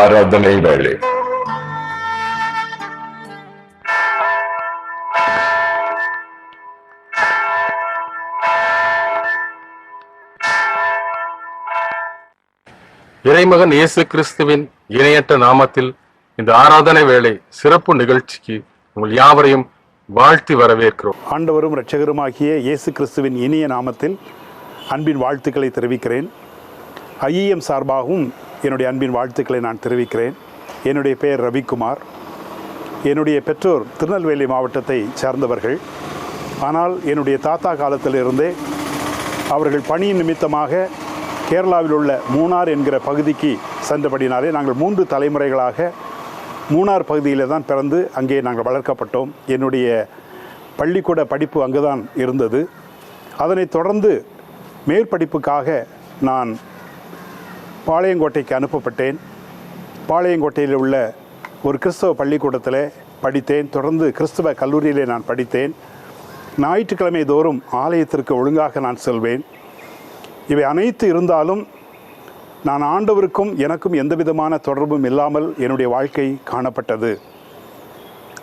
ஆராதனை வேளை. இறைமகன் இயேசு கிறிஸ்துவின் இணையற்ற நாமத்தில் இந்த ஆராதனை வேளை சிறப்பு நிகழ்ச்சிக்கு உங்கள் யாவரையும் வாழ்த்தி வரவேற்கிறோம். ஆண்டவரும் இரட்சகருமாகிய இயேசு கிறிஸ்துவின் இனிய நாமத்தில் அன்பின் வாழ்த்துக்களை தெரிவிக்கிறேன். ஐஇஎம் சார்பாகவும் என்னுடைய அன்பின் வாழ்த்துக்களை நான் தெரிவிக்கிறேன். என்னுடைய பெயர் ரவிக்குமார். என்னுடைய பெற்றோர் திருநெல்வேலி மாவட்டத்தை சார்ந்தவர்கள். ஆனால் என்னுடைய தாத்தா காலத்திலிருந்தே அவர்கள் பணியின் நிமித்தமாக கேரளாவில் உள்ள மூணார் என்கிற பகுதிக்கு சென்றபடினாலே நாங்கள் மூன்று தலைமுறைகளாக மூணார் பகுதியில் தான் பிறந்து அங்கே நாங்கள் வளர்க்கப்பட்டோம். என்னுடைய பள்ளிக்கூட படிப்பு அங்கு தான் இருந்தது. அதனைத் தொடர்ந்து மேற்படிப்புக்காக நான் பாளையங்கோட்டைக்கு அனுப்பப்பட்டேன். பாளையங்கோட்டையில் உள்ள ஒரு கிறிஸ்தவ பள்ளிக்கூடத்தில் படித்தேன். தொடர்ந்து கிறிஸ்தவ கல்லூரியிலே நான் படித்தேன். ஞாயிற்றுக்கிழமை தோறும் ஆலயத்திற்கு ஒழுங்காக நான் செல்வேன். இவை அனைத்து இருந்தாலும் நான் ஆண்டவருக்கும் எனக்கும் எந்த விதமான தொடர்பும் இல்லாமல் என்னுடைய வாழ்க்கை காணப்பட்டது.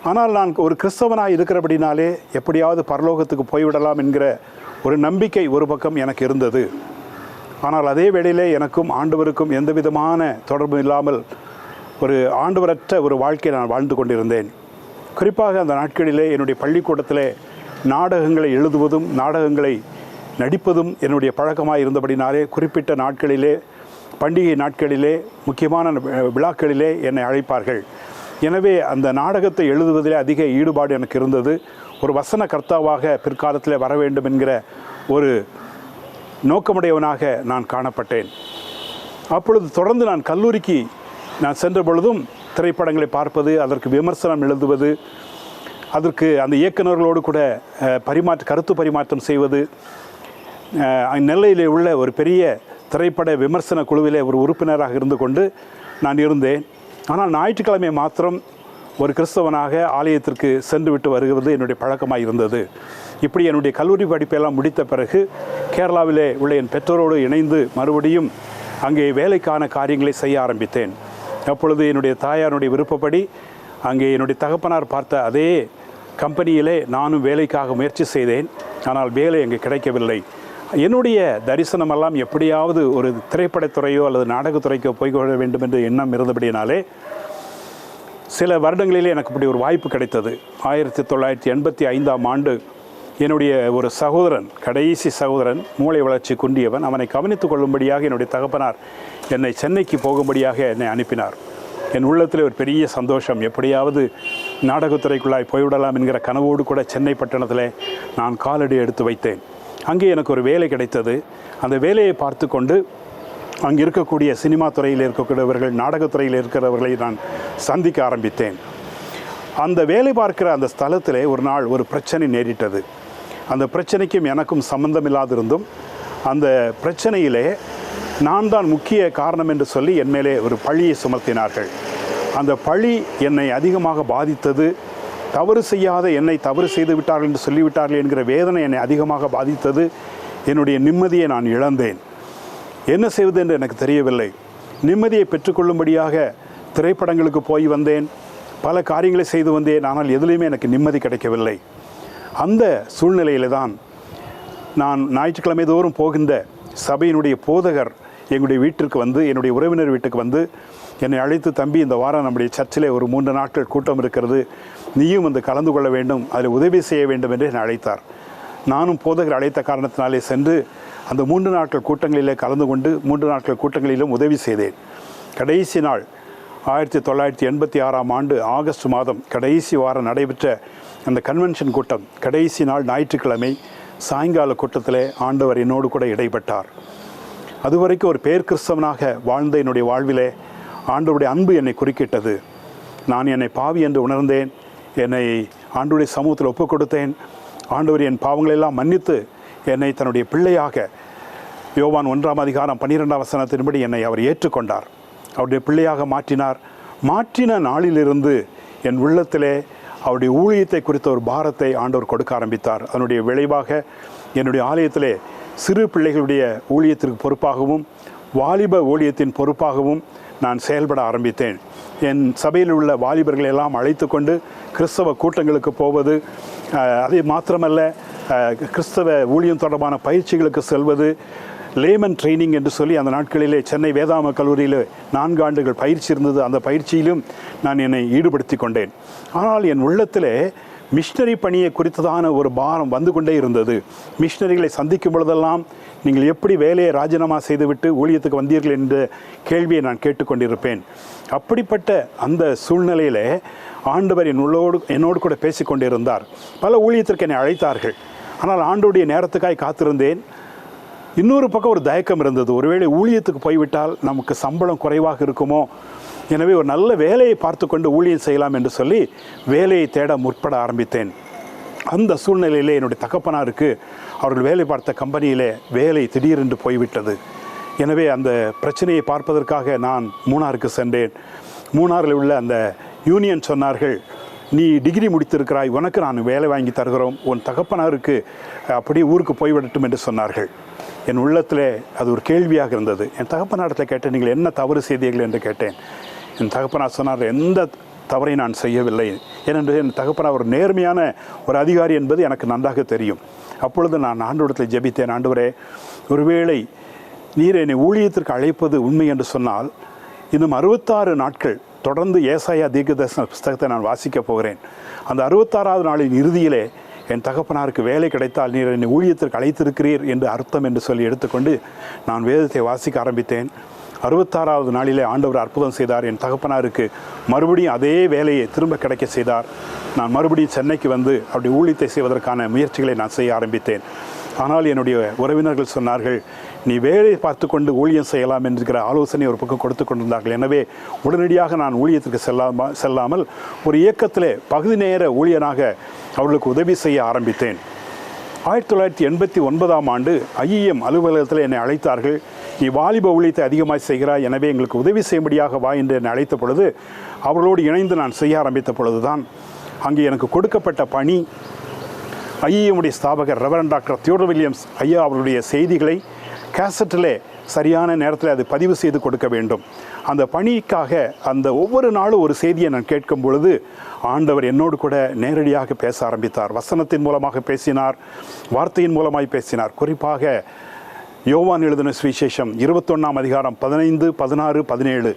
ஆனால் நான் ஒரு கிறிஸ்தவனாக இருக்கிறபடினாலே எப்படியாவது பரலோகத்துக்கு போய்விடலாம் என்கிற ஒரு நம்பிக்கை ஒரு பக்கம் எனக்கு இருந்தது. ஆனால் அதே வேளையிலே எனக்கும் ஆண்டவருக்கும் எந்த விதமான தொடர்பும் இல்லாமல் ஒரு ஆண்டவரற்ற ஒரு வாழ்க்கையை நான் வாழ்ந்து கொண்டிருந்தேன். குறிப்பாக அந்த நாட்களிலே என்னுடைய பள்ளிக்கூடத்திலே நாடகங்களை எழுதுவதும் நாடகங்களை நடிப்பதும் என்னுடைய பழக்கமாக இருந்தபடினாலே குறிப்பிட்ட நாட்களிலே பண்டிகை நாட்களிலே முக்கியமான விழாக்களிலே என்னை அழைப்பார்கள். எனவே அந்த நாடகத்தை எழுதுவதிலே அதிக ஈடுபாடு எனக்கு இருந்தது. ஒரு வசன கர்த்தாவாக பிற்காலத்தில் வர வேண்டும் என்கிற ஒரு நோக்கமுடையவனாக நான் காணப்பட்டேன். அப்பொழுது தொடர்ந்து நான் கல்லூரிக்கு நான் சென்ற பொழுதும் திரைப்படங்களை பார்ப்பது அதற்கு விமர்சனம் எழுதுவது அதற்கு அந்த இயக்குநர்களோடு கூட பரிமாற்ற கருத்து பரிமாற்றம் செய்வது அஹ், நெல்லையிலே உள்ள ஒரு பெரிய திரைப்பட விமர்சன குழுவிலே ஒரு உறுப்பினராக இருந்து கொண்டு நான் இருந்தேன். ஆனால் ஞாயிற்றுக்கிழமை மாத்திரம் ஒரு கிறிஸ்தவனாக ஆலயத்திற்கு சென்று விட்டு வருகிறது என்னுடைய பழக்கமாக இருந்தது. இப்படி என்னுடைய கல்லூரி படிப்பெல்லாம் முடித்த பிறகு கேரளாவிலே உள்ள என் பெற்றோரோடு இணைந்து மறுபடியும் அங்கே வேலைக்கான காரியங்களை செய்ய ஆரம்பித்தேன். அப்பொழுது என்னுடைய தாயாருடைய விருப்பப்படி அங்கே என்னுடைய தகப்பனார் பார்த்த அதே கம்பெனியிலே நானும் வேலைக்காக முயற்சி செய்தேன். ஆனால் வேலை அங்கே கிடைக்கவில்லை. என்னுடைய தரிசனமெல்லாம் எப்படியாவது ஒரு திரைப்படத்துறையோ அல்லது நாடகத்துறைக்கோ போய்கொள்ள வேண்டும் என்று எண்ணம் இருந்தபடியினாலே சில வருடங்களிலே எனக்கு இப்படி ஒரு வாய்ப்பு கிடைத்தது. ஆயிரத்தி தொள்ளாயிரத்தி எண்பத்தி ஐந்தாம் ஆண்டு என்னுடைய ஒரு சகோதரன் கடைசி சகோதரன் மூளை வளர்ச்சி குண்டியவன் அவனை கவனித்துக் கொள்ளும்படியாக என்னுடைய தகப்பனார் என்னை சென்னைக்கு போகும்படியாக என்னை அனுப்பினார். என் உள்ளத்தில் ஒரு பெரிய சந்தோஷம். எப்படியாவது நாடகத்துறைக்குள்ளாய் போய்விடலாம் என்கிற கனவோடு கூட சென்னை பட்டணத்தில் நான் காலடி எடுத்து வைத்தேன். அங்கே எனக்கு ஒரு வேலை கிடைத்தது. அந்த வேலையை பார்த்து கொண்டு அங்கே இருக்கக்கூடிய சினிமா துறையில் இருக்கக்கூடியவர்கள் நாடகத்துறையில் இருக்கிறவர்களை நான் சந்திக்க ஆரம்பித்தேன். அந்த வேலை பார்க்கிற அந்த ஸ்தலத்தில் ஒரு நாள் ஒரு பிரச்சனை நேரிட்டது. அந்த பிரச்சனைக்கும் எனக்கும் சம்பந்தமில்லாதிருந்தும் அந்த பிரச்சனையிலே நான் தான் முக்கிய காரணம் என்று சொல்லி என் மேலே ஒரு பழியை சுமத்தினார்கள். அந்த பழி என்னை அதிகமாக பாதித்தது. தவறு செய்யாத என்னை தவறு செய்து விட்டார்கள் என்று சொல்லிவிட்டார்கள் என்கிற வேதனை என்னை அதிகமாக பாதித்தது. என்னுடைய நிம்மதியை நான் இழந்தேன். என்ன செய்வது என்று எனக்கு தெரியவில்லை. நிம்மதியை பெற்றுக்கொள்ளும்படியாக திரைப்படங்களுக்கு போய் வந்தேன். பல காரியங்களை செய்து வந்தேன். ஆனால் எதுலேயுமே எனக்கு நிம்மதி கிடைக்கவில்லை. அந்த சூழ்நிலையில் தான் நான் ஞாயிற்றுக்கிழமை தோறும் போகின்ற சபையினுடைய போதகர் எங்களுடைய வீட்டிற்கு வந்து என்னுடைய உறவினர் வீட்டுக்கு வந்து என்னை அழைத்து தம்பி இந்த வாரம் நம்முடைய சர்ச்சிலே ஒரு மூன்று நாட்கள் கூட்டம் இருக்கிறது. நீயும் வந்து கலந்து கொள்ள வேண்டும். அதில் உதவி செய்ய வேண்டும் என்று என்னை அழைத்தார். நானும் போதகர் அழைத்த காரணத்தினாலே சென்று அந்த மூன்று நாட்கள் கூட்டங்களிலே கலந்து கொண்டு மூன்று நாட்கள் கூட்டங்களிலும் உதவி செய்தேன். கடைசி நாள் ஆயிரத்தி தொள்ளாயிரத்தி எண்பத்தி ஆறாம் ஆண்டு ஆகஸ்ட் மாதம் கடைசி வாரம் நடைபெற்ற அந்த கன்வென்ஷன் கூட்டம் கடைசி நாள் ஞாயிற்றுக்கிழமை சாயங்கால கூட்டத்திலே ஆண்டவர் என்னோடு கூட இடைப்பட்டார். அதுவரைக்கும் ஒரு பேர் கிறிஸ்தவனாக வாழ்ந்த என்னுடைய வாழ்விலே ஆண்டவருடைய அன்பு என்னை குறுக்கிட்டது. நான் என்னை பாவி என்று உணர்ந்தேன். என்னை ஆண்டுடைய சமூகத்தில் ஒப்புக் கொடுத்தேன் ஆண்டவர் என் பாவங்களெல்லாம் மன்னித்து என்னை தன்னுடைய பிள்ளையாக யோவான் ஒன்றாம் அதிகாரம் பன்னிரெண்டாம் வசனத்தின்படி என்னை அவர் ஏற்றுக்கொண்டார். அவருடைய பிள்ளையாக மாற்றினார். மாற்றின நாளிலிருந்து என் உள்ளத்திலே அவருடைய ஊழியத்தை குறித்த ஒரு பாரத்தை ஆண்டவர் கொடுக்க ஆரம்பித்தார். அதனுடைய விளைவாக என்னுடைய ஆலயத்திலே சிறு பிள்ளைகளுடைய ஊழியத்திற்கு பொறுப்பாகவும் வாலிப ஊழியத்தின் பொறுப்பாகவும் நான் செயல்பட ஆரம்பித்தேன். என் சபையில் உள்ள வாலிபர்களை எல்லாம் அழைத்து கொண்டு கிறிஸ்தவ கூட்டங்களுக்கு போவது அஹ், அது மாத்திரமல்ல கிறிஸ்தவ ஊழியம் தொடர்பான பயிற்சிகளுக்கு செல்வது லேமன் ட்ரைனிங் என்று சொல்லி அந்த நாட்களிலே சென்னை வேதாம கல்லூரியில் நான்கு ஆண்டுகள் பயிற்சி இருந்தது. அந்த பயிற்சியிலும் நான் என்னை ஈடுபடுத்தி கொண்டேன். ஆனால் என் உள்ளத்திலே மிஷினரி பணியை குறித்ததான ஒரு பாரம் வந்து கொண்டே இருந்தது. மிஷினரிகளை சந்திக்கும் பொழுதெல்லாம் நீங்கள் எப்படி வேலையை ராஜினாமா செய்துவிட்டு ஊழியத்துக்கு வந்தீர்கள் என்ற கேள்வியை நான் கேட்டுக்கொண்டிருப்பேன் அப்படிப்பட்ட அந்த சூழ்நிலையிலே ஆண்டவர் என் உள்ளோடு என்னோடு கூட பேசிக்கொண்டிருந்தார் பல ஊழியத்திற்கு என்னை அழைத்தார்கள். ஆனால் ஆண்டோடைய நேரத்துக்காய் காத்திருந்தேன். இன்னொரு பக்கம் ஒரு தயக்கம் இருந்தது. ஒருவேளை ஊழியத்துக்கு போய்விட்டால் நமக்கு சம்பளம் குறைவாக இருக்குமோ? எனவே ஒரு நல்ல வேலையை பார்த்து கொண்டு ஊழியம் செய்யலாம் என்று சொல்லி வேலையை தேட முற்பட ஆரம்பித்தேன். அந்த சூழ்நிலையிலே என்னுடைய தகப்பனாருக்கு அவர்கள் வேலை பார்த்த கம்பெனியிலே வேலை திடீரென்று போய்விட்டது. எனவே அந்த பிரச்சனையை பார்ப்பதற்காக நான் மூணாருக்கு சென்றேன். மூணாரில் உள்ள அந்த யூனியன் சொன்னார்கள் நீ டிகிரி முடித்திருக்கிறாய் உனக்கு நான் வேலை வாங்கி தருகிறோம் உன் தகப்பனாருக்கு அப்படியே ஊருக்கு போய்விடட்டும் என்று சொன்னார்கள். என் உள்ளத்தில் அது ஒரு கேள்வியாக இருந்தது. என் தகப்பனாரத்தில் கேட்டேன் நீங்கள் என்ன தவறு செய்தீர்கள்? என்று கேட்டேன். என் தகப்பனார் சொன்னார் எந்த தவறை நான் செய்யவில்லை. ஏனென்று என் தகப்பனார் ஒரு நேர்மையான ஒரு அதிகாரி என்பது எனக்கு நன்றாக தெரியும். அப்பொழுது நான் ஆண்டோடத்தில் ஜெபித்தேன் ஆண்டவரே ஒருவேளை நீர் என்னை ஊழியத்திற்கு அழைப்பது உண்மை என்று சொன்னால் இன்னும் அறுபத்தாறு நாட்கள் தொடர்ந்து ஏசாயா தீர்க்கதர்சன புஸ்தகத்தை நான் வாசிக்கப் போகிறேன். அந்த அறுபத்தாறாவது நாளின் இறுதியிலே என் தகப்பனாருக்கு வேலை கிடைத்தால் நீர் என்னை ஊழியத்திற்கு அழைத்திருக்கிறீர் என்று அர்த்தம் என்று சொல்லி எடுத்துக்கொண்டு நான் வேதத்தை வாசிக்க ஆரம்பித்தேன். அறுபத்தாறாவது நாளிலே ஆண்டவர் அற்புதம் செய்தார். என் தகப்பனாருக்கு மறுபடியும் அதே வேலையை திரும்ப கிடைக்க செய்தார். நான் மறுபடியும் சென்னைக்கு வந்து அப்படி ஊழியத்தை செய்வதற்கான முயற்சிகளை நான் செய்ய ஆரம்பித்தேன். ஆனால் என்னுடைய உறவினர்கள் சொன்னார்கள் நீ வேலை பார்த்து கொண்டு ஊழியம் செய்யலாம் என்கிற ஆலோசனை ஒரு பக்கம் கொடுத்து கொண்டிருந்தார்கள். எனவே உடனடியாக நான் ஊழியத்திற்கு செல்லாம செல்லாமல் ஒரு இயக்கத்திலே பகுதி நேர ஊழியனாக அவர்களுக்கு உதவி செய்ய ஆரம்பித்தேன். ஆயிரத்தி தொள்ளாயிரத்தி எண்பத்தி ஒன்பதாம் ஆண்டு ஐஇஎம் அலுவலகத்தில் என்னை அழைத்தார்கள். நீ வாலிப ஊழியத்தை அதிகமாக செய்கிறாய் எனவே எங்களுக்கு உதவி செய்யும்படியாக வா என்று என்னை அழைத்த பொழுது அவர்களோடு இணைந்து நான் செய்ய ஆரம்பித்த பொழுதுதான் அங்கே எனக்கு கொடுக்கப்பட்ட பணி ஐஏஎம்முடைய ஸ்தாபகர் ரெவரன் டாக்டர் தியோடர் வில்லியம்ஸ் ஐயா அவருடைய செய்திகளை கேசட்டிலே சரியான நேரத்தில் அது பதிவு செய்து கொடுக்க வேண்டும். அந்த பணிக்காக அந்த ஒவ்வொரு நாளும் ஒரு செய்தியை நான் கேட்கும் பொழுது ஆண்டவர் என்னோடு கூட நேரடியாக பேச ஆரம்பித்தார். வசனத்தின் மூலமாக பேசினார் வார்த்தையின் மூலமாய் பேசினார். குறிப்பாக யோவான் எழுதின சுவிசேஷம் இருபத்தொன்னாம் அதிகாரம் பதினைந்து பதினாறு பதினேழு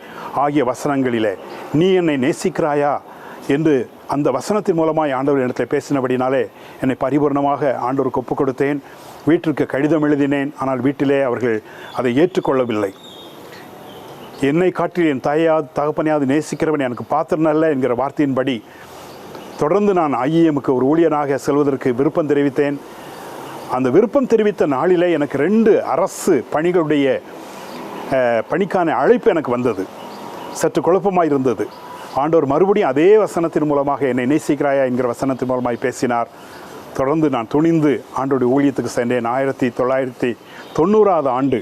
ஆகிய வசனங்களிலே நீ என்னை நேசிக்கிறாயா? என்று அந்த வசனத்தின் மூலமாய் ஆண்டவர் இடத்தில் பேசினபடினாலே என்னை பரிபூர்ணமாக ஆண்டவருக்கு ஒப்புக் கொடுத்தேன் வீட்டிற்கு கடிதம் எழுதினேன் ஆனால் வீட்டிலே அவர்கள் அதை ஏற்றுக்கொள்ளவில்லை. என்னை காட்டில் என் தாயாவது தகப்பனையாவது நேசிக்கிறவன் எனக்கு பாத்திரம் அல்ல என்கிற வார்த்தையின்படி தொடர்ந்து நான் ஐஏஎம்க்கு ஒரு ஊழியனாக செல்வதற்கு விருப்பம் தெரிவித்தேன். அந்த விருப்பம் தெரிவித்த நாளிலே எனக்கு ரெண்டு அரசு பணிகளுடைய பணிக்கான அழைப்பு எனக்கு வந்தது. சற்று குழப்பமாக இருந்தது. ஆண்டவர் மறுபடியும் அதே வசனத்தின் மூலமாக என்னை நேசிக்கிறாயா என்கிற வசனத்தின் மூலமாய் பேசினார். தொடர்ந்து நான் துணிந்து ஆண்டோடைய ஊழியத்துக்கு சென்றேன். ஆயிரத்தி தொள்ளாயிரத்தி தொண்ணூறாவது ஆண்டு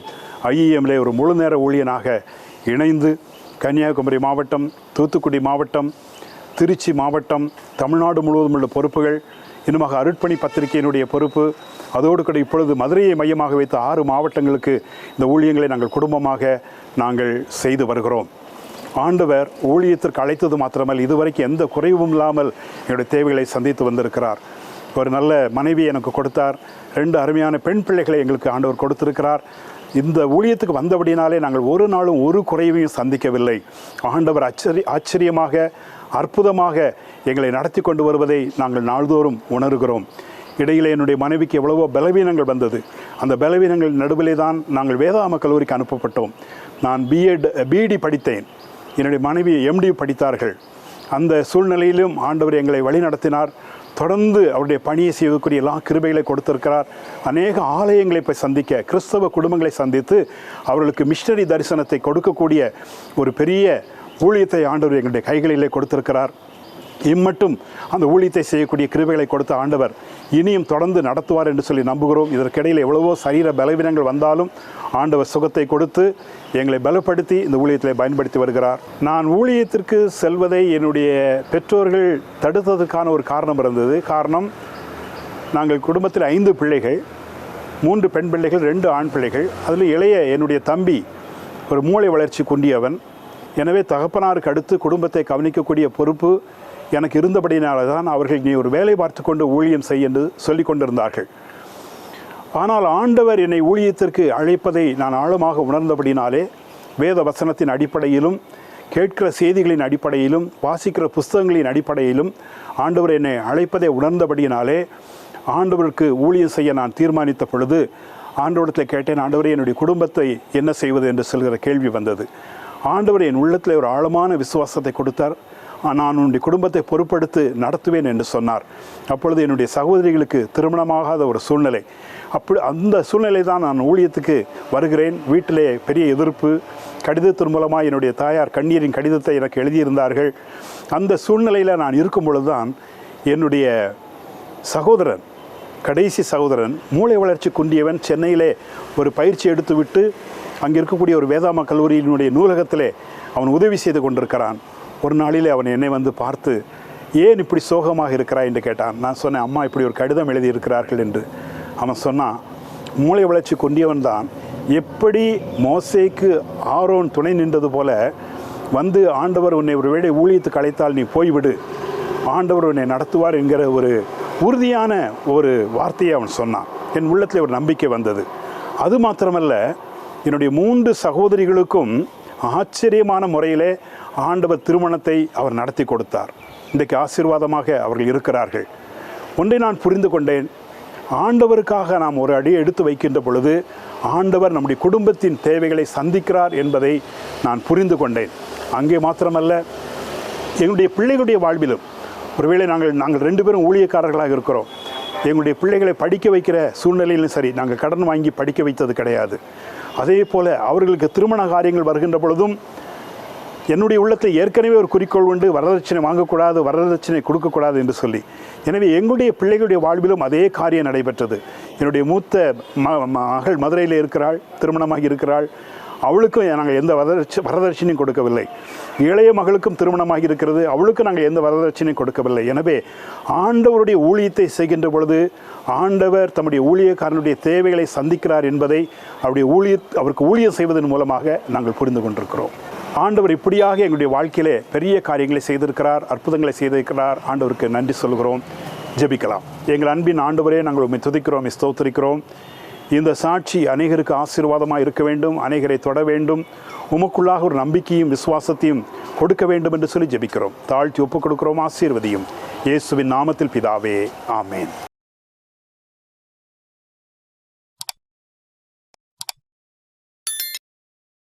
ஐஇஎம்லே ஒரு முழு நேர ஊழியனாக இணைந்து கன்னியாகுமரி மாவட்டம் தூத்துக்குடி மாவட்டம் திருச்சி மாவட்டம் தமிழ்நாடு முழுவதும் உள்ள பொறுப்புகள் இன்னுமாக அருட்பணி பத்திரிகையினுடைய பொறுப்பு அதோடு கூட இப்பொழுது மதுரையை மையமாக வைத்த ஆறு மாவட்டங்களுக்கு இந்த ஊழியங்களை நாங்கள் குடும்பமாக நாங்கள் செய்து வருகிறோம். ஆண்டவர் ஊழியத்திற்கு அழைத்தது மாத்திரமல்ல இதுவரைக்கும் எந்த குறைவும் இல்லாமல் என்னுடைய தேவைகளை சந்தித்து வந்திருக்கிறார். ஒரு நல்ல மனைவி எனக்கு கொடுத்தார். ரெண்டு அருமையான பெண் பிள்ளைகளை எங்களுக்கு ஆண்டவர் கொடுத்திருக்கிறார். இந்த ஊழியத்துக்கு வந்தபடினாலே நாங்கள் ஒரு நாளும் ஒரு குறைவையும் சந்திக்கவில்லை. ஆண்டவர் ஆச்சரிய ஆச்சரியமாக அற்புதமாக எங்களை நடத்தி கொண்டு வருவதை நாங்கள் நாள்தோறும் உணர்கிறோம். இடையிலே என்னுடைய மனைவிக்கு எவ்வளவோ பலவீனங்கள் வந்தது. அந்த பலவீனங்கள் நடுவிலே தான் நாங்கள் வேதாம கல்லூரிக்கு அனுப்பப்பட்டோம். நான் பிஎட் பிஇடி படித்தேன். என்னுடைய மனைவி எம்டி படித்தார்கள். அந்த சூழ்நிலையிலும் ஆண்டவர் எங்களை வழிநடத்தினார். தொடர்ந்து அவருடைய பணியை செய்வதற்குரிய எல்லா கிருபைகளை கொடுத்திருக்கிறார். அநேக ஆலயங்களை போய் சந்திக்க கிறிஸ்தவ குடும்பங்களை சந்தித்து அவர்களுக்கு மிஷனரி தரிசனத்தை கொடுக்கக்கூடிய ஒரு பெரிய ஊழியத்தை ஆண்டவர் எங்களுடைய கைகளிலே கொடுத்திருக்கிறார். இம்மட்டும் அந்த ஊழியத்தை செய்யக்கூடிய கிருபைகளை கொடுத்த ஆண்டவர் இனியும் தொடர்ந்து நடத்துவார் என்று சொல்லி நம்புகிறோம். இதற்கிடையில் எவ்வளவோ சரீர பலவீனங்கள் வந்தாலும் ஆண்டவர் சுகத்தை கொடுத்து எங்களை பலப்படுத்தி இந்த ஊழியத்தை பயன்படுத்தி வருகிறார். நான் ஊழியத்திற்கு செல்வதை என்னுடைய பெற்றோர்கள் தடுத்ததுக்கான ஒரு காரணம் இருந்தது. காரணம் நாங்கள் குடும்பத்தில் ஐந்து பிள்ளைகள் மூன்று பெண் பிள்ளைகள் ரெண்டு ஆண் பிள்ளைகள். அதில் இளைய என்னுடைய தம்பி ஒரு மூளை வளர்ச்சி குண்டியவன். எனவே தகப்பனாருக்கு அடுத்து குடும்பத்தை கவனிக்கக்கூடிய பொறுப்பு எனக்கு இருந்தபடியினால தான் அவர்கள் நீ ஒரு வேலை பார்த்து கொண்டு ஊழியம் செய் என்று சொல்லிக் கொண்டிருந்தார்கள். ஆனால் ஆண்டவர் என்னை ஊழியத்திற்கு அழைப்பதை நான் ஆழமாக உணர்ந்தபடினாலே வேத வசனத்தின் அடிப்படையிலும் கேட்கிற செய்திகளின் அடிப்படையிலும் வாசிக்கிற புஸ்தகங்களின் அடிப்படையிலும் ஆண்டவர் என்னை அழைப்பதை உணர்ந்தபடியினாலே ஆண்டவருக்கு ஊழியம் செய்ய நான் தீர்மானித்த பொழுது ஆண்டவரத்தில் கேட்டேன் ஆண்டவரே என்னுடைய குடும்பத்தை என்ன செய்வது? என்று சொல்கிற கேள்வி வந்தது. ஆண்டவர் என் உள்ளத்தில் ஒரு ஆழமான விசுவாசத்தை கொடுத்தார். நான் உன்னுடைய குடும்பத்தை பொறுப்படுத்து நடத்துவேன் என்று சொன்னார். அப்பொழுது என்னுடைய சகோதரிகளுக்கு திருமணமாகாத ஒரு சூழ்நிலை. அப்படி அந்த சூழ்நிலை தான் நான் ஊழியத்துக்கு வருகிறேன். வீட்டிலே பெரிய எதிர்ப்பு கடிதத்தின் மூலமாக என்னுடைய தாயார் கண்ணீரின் கடிதத்தை எனக்கு எழுதியிருந்தார்கள். அந்த சூழ்நிலையில் நான் இருக்கும் பொழுதுதான் என்னுடைய சகோதரன் கடைசி சகோதரன் மூளை வளர்ச்சி குன்றியவன் சென்னையிலே ஒரு பயிற்சி எடுத்துவிட்டு அங்கே இருக்கக்கூடிய ஒரு வேதாம கல்லூரியினுடைய நூலகத்திலே அவன் உதவி செய்து கொண்டிருக்கிறான். ஒரு நாளில் அவன் என்னை வந்து பார்த்து ஏன் இப்படி சோகமாக இருக்கிறாய்? என்று கேட்டான். நான் சொன்னேன் அம்மா இப்படி ஒரு கடிதம் எழுதியிருக்கிறார்கள் என்று. அவன் சொன்னான் மூளை வளர்ச்சி கொண்டியவன் தான். எப்படி மோசைக்கு ஆரோன் துணை நின்றது போல வந்து ஆண்டவர் உன்னை ஒரு வேளை ஊழியத்துக்கு அழைத்தால் நீ போய்விடு. ஆண்டவர் உன்னை நடத்துவார் என்கிற ஒரு உறுதியான ஒரு வார்த்தையை அவன் சொன்னான். என் உள்ளத்தில் ஒரு நம்பிக்கை வந்தது. அது மாத்திரமல்ல என்னுடைய மூன்று சகோதரிகளுக்கும் ஆச்சரியமான முறையிலே ஆண்டவர் திருமணத்தை அவர் நடத்தி கொடுத்தார். இன்றைக்கு ஆசீர்வாதமாக அவர்கள் இருக்கிறார்கள். ஒன்றை நான் புரிந்து கொண்டேன். ஆண்டவருக்காக நாம் ஒரு அடி எடுத்து வைக்கின்ற பொழுது ஆண்டவர் நம்முடைய குடும்பத்தின் தேவைகளை சந்திக்கிறார் என்பதை நான் புரிந்து கொண்டேன். அங்கே மாத்திரமல்ல எங்களுடைய பிள்ளைகளுடைய வாழ்விலும் ஒருவேளை நாங்கள் நாங்கள் ரெண்டு பேரும் ஊழியக்காரர்களாக இருக்கிறோம். எங்களுடைய பிள்ளைகளை படிக்க வைக்கிற சூழ்நிலையிலும் சரி நாங்கள் கடன் வாங்கி படிக்க வைத்தது கிடையாது. அதே போல் அவர்களுக்கு திருமண காரியங்கள் வருகின்ற பொழுதும் என்னுடைய உள்ளத்தில் ஏற்கனவே ஒரு குறிக்கோள் உண்டு வரதட்சணை வாங்கக்கூடாது வரதட்சணை கொடுக்கக்கூடாது என்று சொல்லி. எனவே எங்களுடைய பிள்ளைகளுடைய வாழ்விலும் அதே காரியம் நடைபெற்றது. என்னுடைய மூத்த ம மகள் மதுரையில் இருக்கிறாள் திருமணமாகி இருக்கிறாள். அவளுக்கும் நாங்கள் எந்த வரதட்ச வரதட்சணையும் கொடுக்கவில்லை. இளைய மகளுக்கும் திருமணமாகி இருக்கிறது அவளுக்கும் நாங்கள் எந்த வரதட்சணையும் கொடுக்கவில்லை. எனவே ஆண்டவருடைய ஊழியத்தை செய்கின்ற பொழுது ஆண்டவர் தம்முடைய ஊழியக்காரனுடைய தேவைகளை சந்திக்கிறார் என்பதை அவருடைய ஊழிய அவருக்கு ஊழியம் செய்வதன் மூலமாக நாங்கள் புரிந்து கொண்டிருக்கிறோம். ஆண்டவர் இப்படியாக எங்களுடைய வாழ்க்கையிலே பெரிய காரியங்களை செய்திருக்கிறார் அற்புதங்களை செய்திருக்கிறார். ஆண்டவருக்கு நன்றி சொல்கிறோம். ஜெபிக்கலாம். எங்கள் அன்பின் ஆண்டவரே நாங்கள் உண்மை துதிக்கிறோம் ஸ்தோத்திரிக்கிறோம். இந்த சாட்சி அநேகருக்கு ஆசீர்வாதமாக இருக்க வேண்டும் அநேகரை தொட வேண்டும். உமக்குள்ளாக ஒரு நம்பிக்கையும் விசுவாசத்தையும் கொடுக்க வேண்டும் என்று சொல்லி ஜெபிக்கிறோம். தாழ்த்தி ஒப்புக் கொடுக்கிறோம் ஆசீர்வதியும். இயேசுவின் நாமத்தில் பிதாவே ஆமேன்.